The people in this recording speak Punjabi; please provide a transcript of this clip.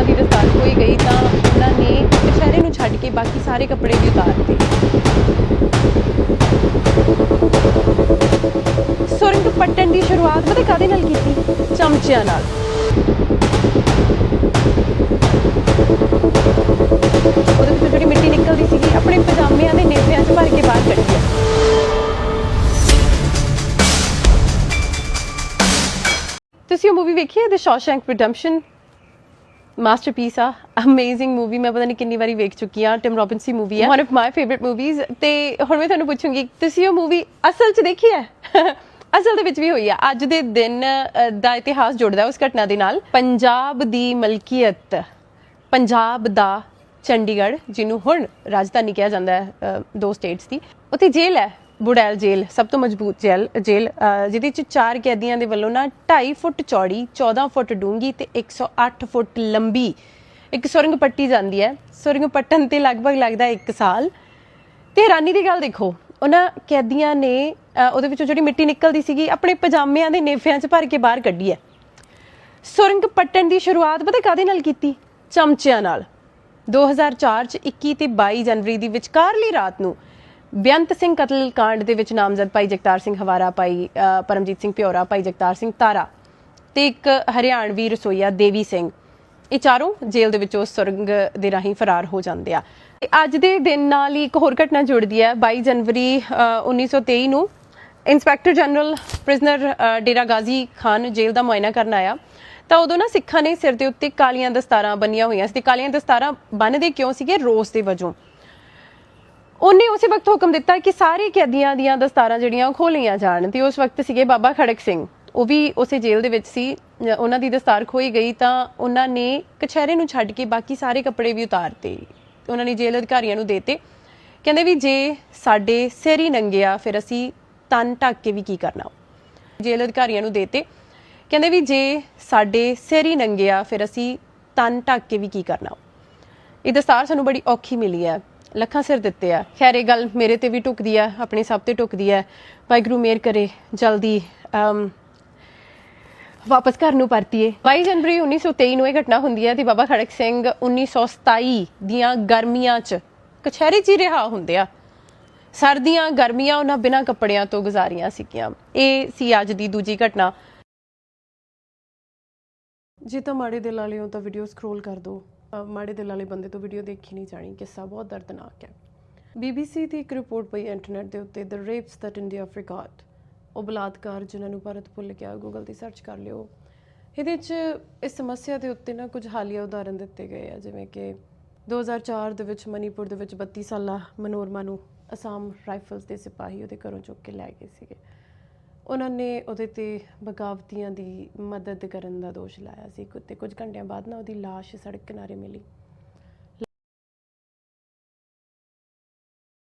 ਉਹਨਾਂ ਦੀ ਦਸਤਾਰ ਹੋਈ ਗਈ ਤਾਂ ਉਹਨਾਂ ਨੇ ਕਚਹਿਰੇ ਨੂੰ ਛੱਡ ਕੇ ਬਾਕੀ ਸਾਰੇ ਕੱਪੜੇ ਵੀ ਉਤਾਰਤੇ ਸੁਰੰਗ ਪੱਟਣ ਦੀ ਸ਼ੁਰੂਆਤ ਪਤਾ ਕਾਦੇ ਨਾਲ ਕੀਤੀ? ਚਮਚਿਆਂ ਨਾਲ। ਉਹਦੇ ਵਿੱਚੋਂ ਜਿਹੜੀ ਮਿੱਟੀ ਨਿਕਲਦੀ ਸੀਗੀ, ਆਪਣੇ ਪਜਾਮਿਆਂ ਦੇ ਨੇਫਿਆਂ 'ਚ ਭਰ ਕੇ ਬਾਹਰ ਕੱਢੀ ਆ ਤੁਸੀਂ ਉਹ ਮੂਵੀ ਵੇਖੀ ਹੈ ਦ ਸ਼ੌਸ਼ੈਂਕ ਰਿਡੈਂਪਸ਼ਨ ਮਾਸਟਰਪੀਸ ਆ ਅਮੇਜ਼ਿੰਗ ਮੂਵੀ ਮੈਂ ਪਤਾ ਨਹੀਂ ਕਿੰਨੀ ਵਾਰੀ ਵੇਖ ਚੁੱਕੀ ਆ ਟਿਮ ਰੋਬਿਨਸ ਦੀ ਮੂਵੀ ਹੈ one of my favourite movies ਤੇ ਹੁਣ ਮੈਂ ਤੁਹਾਨੂੰ ਪੁੱਛੂੰਗੀ, ਤੁਸੀਂ ਉਹ ਮੂਵੀ ਅਸਲ 'ਚ ਦੇਖੀ ਹੈ? ਅਸਲ ਦੇ ਵਿੱਚ ਵੀ ਹੋਈ ਆ। ਅੱਜ ਦੇ ਦਿਨ ਦਾ ਇਤਿਹਾਸ ਜੁੜਦਾ ਉਸ ਘਟਨਾ ਦੇ ਨਾਲ। ਪੰਜਾਬ ਦੀ ਮਲਕੀਅਤ, ਪੰਜਾਬ ਦਾ ਚੰਡੀਗੜ੍ਹ, ਜਿਹਨੂੰ ਹੁਣ ਰਾਜਧਾਨੀ ਕਿਹਾ ਜਾਂਦਾ ਹੈ ਦੋ ਸਟੇਟਸ ਦੀ, ਉੱਥੇ ਜੇਲ੍ਹ ਹੈ। ਬੁੜੈਲ ਜੇਲ੍ਹ, ਸਭ ਤੋਂ ਮਜ਼ਬੂਤ ਜੇਲ ਜੇਲ੍ਹ ਜਿਹਦੇ ਚ ਚਾਰ ਕੈਦੀਆਂ ਦੇ ਵੱਲੋਂ ਨਾ 2.5 ਫੁੱਟ ਚੌੜੀ 14 ਫੁੱਟ ਡੂੰਘੀ ਤੇ 108 ਫੁੱਟ ਲੰਬੀ ਇੱਕ ਸੁਰੰਗ ਪੱਟੀ ਜਾਂਦੀ ਹੈ। ਸੁਰੰਗ ਪੱਟਣ ਤੇ ਲਗਭਗ ਲੱਗਦਾ 1 ਸਾਲ। ਤੇ ਹੈਰਾਨੀ ਦੀ ਗੱਲ ਦੇਖੋ, ਉਹਨਾਂ ਕੈਦੀਆਂ ਨੇ ਉਹਦੇ ਵਿੱਚੋਂ ਜਿਹੜੀ ਮਿੱਟੀ ਨਿਕਲਦੀ ਸੀਗੀ, ਆਪਣੇ ਪਜਾਮਿਆਂ ਦੇ ਨੇਫਿਆਂ 'ਚ ਭਰ ਕੇ ਬਾਹਰ ਕੱਢੀ ਹੈ। ਸੁਰੰਗ ਪੱਟਣ ਦੀ ਸ਼ੁਰੂਆਤ ਪਤਾ ਕਾਦੇ ਨਾਲ ਕੀਤੀ? ਚਮਚਿਆਂ ਨਾਲ। 2004 ਚ 21 ਤੇ 22 ਜਨਵਰੀ ਦੀ ਵਿਚਕਾਰਲੀ ਰਾਤ ਨੂੰ ਬੇਅੰਤ ਸਿੰਘ ਕਤਲ ਕਾਂਡ ਦੇ ਵਿੱਚ ਨਾਮਜ਼ਦ ਭਾਈ ਜਗਤਾਰ ਸਿੰਘ ਹਵਾਰਾ ਭਾਈ ਪਰਮਜੀਤ ਸਿੰਘ ਪਿਓਰਾ ਭਾਈ ਜਗਤਾਰ ਸਿੰਘ ਤਾਰਾ ਤੇ ਇੱਕ ਹਰਿਆਣਵੀ ਰਸੋਈਆ ਦੇਵੀ ਸਿੰਘ। ਇਹ ਚਾਰੋਂ ਜੇਲ੍ਹ ਦੇ ਵਿੱਚੋਂ ਸੁਰੰਗ ਦੇ ਰਾਹੀਂ ਫਰਾਰ ਹੋ ਜਾਂਦੇ ਆ। ਅੱਜ ਦੇ ਦਿਨ ਨਾਲ ਹੀ ਇੱਕ ਹੋਰ ਘਟਨਾ ਜੁੜਦੀ ਹੈ। 22 ਜਨਵਰੀ ਅ, 1923 ਨੂੰ inspector general prisoner Dera Ghazi Khan jail ਦਾ ਮੁਆਇਨਾ ਕਰਨ ਆਇਆ। ਤਾਂ ਉਦੋਂ ਨਾ ਸਿੱਖਾਂ ਨੇ ਸਿਰ ਦੇ ਉੱਤੇ ਕਾਲੀਆਂ ਦਸਤਾਰਾਂ ਬੰਨੀਆਂ ਹੋਈਆਂ ਸੀ। ਤੇ ਕਾਲੀਆਂ ਦਸਤਾਰਾਂ ਬੰਨਦੇ ਕਿਉਂ ਸੀਗੇ? ਰੋਸ ਦੇ ਵਜੋਂ। ਉਹਨੇ ਉਸੇ ਵਕਤ ਹੁਕਮ ਦਿੱਤਾ ਕਿ ਸਾਰੇ ਕੈਦੀਆਂ ਦੀਆਂ ਦਸਤਾਰਾਂ ਜਿਹੜੀਆਂ ਉਹ ਖੋਲੀਆਂ ਜਾਣ ਤੇ ਉਸ ਵਕਤ ਸੀਗੇ ਬਾਬਾ ਖੜਕ ਸਿੰਘ। ਉਹ ਵੀ ਉਸੇ ਜੇਲ੍ਹ ਦੇ ਵਿੱਚ ਸੀ। ਉਹਨਾਂ ਦੀ ਦਸਤਾਰ ਖੋਈ ਗਈ ਤਾਂ ਉਹਨਾਂ ਨੇ ਕਛਹਿਰੇ ਨੂੰ ਛੱਡ ਕੇ ਬਾਕੀ ਸਾਰੇ ਕੱਪੜੇ ਵੀ ਉਤਾਰਤੇ। ਉਹਨਾਂ ਨੇ ਜੇਲ੍ਹ ਅਧਿਕਾਰੀਆਂ ਨੂੰ ਦੇਤੇ। ਕਹਿੰਦੇ ਵੀ ਜੇ ਸਾਡੇ ਸਿਰ ਹੀ ਨੰਗਿਆ ਫਿਰ ਅਸੀਂ ਤਨ ਢੱਕ ਕੇ ਵੀ ਕੀ ਕਰਨਾ? ਜੇਲ੍ਹ ਅਧਿਕਾਰੀਆਂ ਨੂੰ ਦੇਤੇ। ਕਹਿੰਦੇ ਵੀ ਜੇ ਸਾਡੇ ਸਿਰ ਹੀ ਨੰਗਿਆ ਫਿਰ ਅਸੀਂ ਤਨ ਢੱਕ ਕੇ ਵੀ ਕੀ ਕਰਨਾ? ਇਹ ਦਸਤਾਰ ਸਾਨੂੰ ਬੜੀ ਔਖੀ ਮਿਲੀ ਹੈ। ਲੱਖਾਂ ਸਿਰ ਦਿੱਤੇ ਆ। ਖੈਰ, ਇਹ ਗੱਲ ਮੇਰੇ ਤੇ ਵੀ ਟੁਕਦੀ ਆ, ਆਪਣੇ ਸਭ ਤੇ ਟੁਕਦੀ ਹੈ ਵਾਹਿਗੁਰੂ ਮੇਰ ਕਰੇ, ਜਲਦੀ ਵਾਪਸ ਘਰ ਨੂੰ ਪਰਤੀਏ। 22 ਜਨਵਰੀ 1923 ਨੂੰ ਇਹ ਘਟਨਾ ਹੁੰਦੀ ਹੈ ਤੇ ਬਾਬਾ ਖੜਕ ਸਿੰਘ 1927 ਦੀਆਂ ਗਰਮੀਆਂ 'ਚ ਕਚਹਿਰੀ 'ਚ ਹੀ ਰਿਹਾ ਹੁੰਦੇ ਆ। ਸਰਦੀਆਂ, ਗਰਮੀਆਂ ਉਹਨਾਂ ਬਿਨਾਂ ਕੱਪੜਿਆਂ ਤੋਂ ਗੁਜ਼ਾਰੀਆਂ ਸੀਗੀਆਂ। ਇਹ ਸੀ ਅੱਜ ਦੀ ਦੂਜੀ ਘਟਨਾ। ਜੇ ਤਾਂ ਮਾੜੇ ਦਿਲ ਵਾਲੇ ਹੋ ਤਾਂ ਵੀਡੀਓ ਸਕਰੋਲ ਕਰ ਦਿਓ। ਮਾੜੇ ਦਿਲ ਵਾਲੇ ਬੰਦੇ ਤੋਂ ਵੀਡੀਓ ਦੇਖੀ ਨਹੀਂ ਜਾਣੀ, ਕਿੱਸਾ ਬਹੁਤ ਦਰਦਨਾਕ ਹੈ। BBC ਦੀ ਇੱਕ ਰਿਪੋਰਟ ਪਈ ਇੰਟਰਨੈਟ ਦੇ ਉੱਤੇ the rapes that India forgot ਉਹ ਬਲਾਤਕਾਰ ਜਿਨ੍ਹਾਂ ਨੂੰ ਭਾਰਤ ਭੁੱਲ ਗਿਆ ਗੂਗਲ ਤੇ ਸਰਚ ਕਰ ਲਿਓ। ਇਹਦੇ 'ਚ ਇਸ ਸਮੱਸਿਆ ਦੇ ਉੱਤੇ ਨਾ ਕੁਝ ਹਾਲੀਆ ਉਦਾਹਰਨ ਦਿੱਤੇ ਗਏ ਆ, ਜਿਵੇਂ ਕਿ 2004 ਦੇ ਵਿੱਚ ਮਨੀਪੁਰ ਦੇ ਵਿੱਚ 32 ਸਾਲਾ ਮਨੋਰਮਾ ਨੂੰ ਅਸਾਮ ਰਾਈਫਲਸ ਦੇ ਸਿਪਾਹੀ ਉਹਦੇ ਘਰੋਂ ਚੁੱਕ ਕੇ ਲੈ ਗਏ ਸੀਗੇ। ਉਹਨਾਂ ਨੇ ਉਹਦੇ ਤੇ ਬਗਾਵਤੀਆਂ ਦੀ ਮਦਦ ਕਰਨ ਦਾ ਦੋਸ਼ ਲਾਇਆ ਸੀ ਕੁ- ਤੇ ਕੁਝ ਘੰਟਿਆਂ ਬਾਅਦ ਨਾ ਉਹਦੀ ਲਾਸ਼ ਸੜਕ ਕਿਨਾਰੇ ਮਿਲੀ।